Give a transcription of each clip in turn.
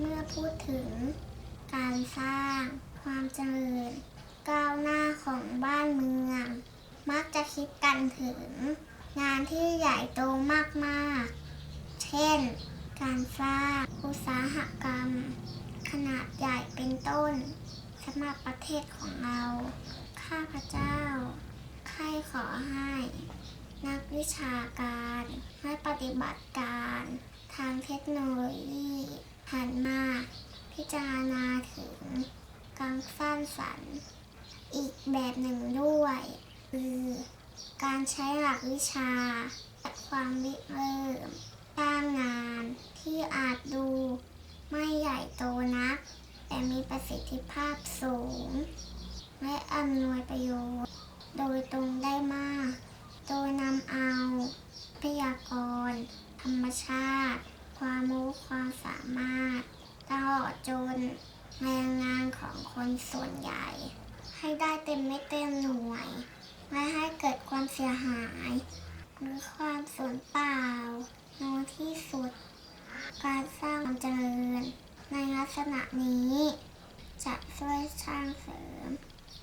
เมื่อพูดถึงการสร้างความเจริญก้าวหน้าของบ้านเมือง มักจะคิดกันถึง งานที่ใหญ่โตมากๆ เช่น การสร้างอุตสาหกรรม ขนาดใหญ่เป็นต้นสำหรับประเทศของเรา ข้าพเจ้าใครขอให้ นักวิชาการและปฏิบัติการ ทางเทคโนโลยี หันมา พิจารณาถึงการสร้างสรรค์ อีกแบบหนึ่งด้วย คือการใช้หลักวิชาและความริเริ่มสร้างงานที่อาจดูไม่ใหญ่โตนัก แต่มีประสิทธิภาพสูง และอำนวยประโยชน์ โดยตรงได้มาก โดยนำเอาทรัพยากร ธรรมชาติ ความรู้ความสามารถตลอด จนแรงงานของคนส่วนใหญ่ ให้ได้เต็มไม่เต็มหน่วย ไม่ให้เกิดความเสียหาย หรือความสูญเปล่าน้อยที่สุด การสร้างความเจริญ ในลักษณะนี้ จะช่วยสร้างเสริม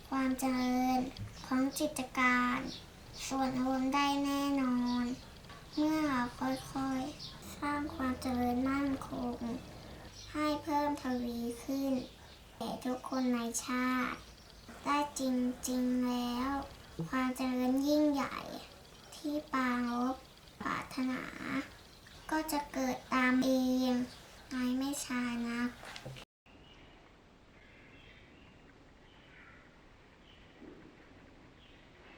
ความเจริญของกิจการ ส่วนรวมได้แน่นอน เมื่อเราค่อยๆ สร้างความเจริญมั่นคง ให้เพิ่มทวีขึ้นแก่ทุกคนในชาติ ได้จริงๆแล้ว ความเจริญยิ่งใหญ่ ที่ปางลบปรารถนา ก็จะเกิดตามเองในไม่ช้านัก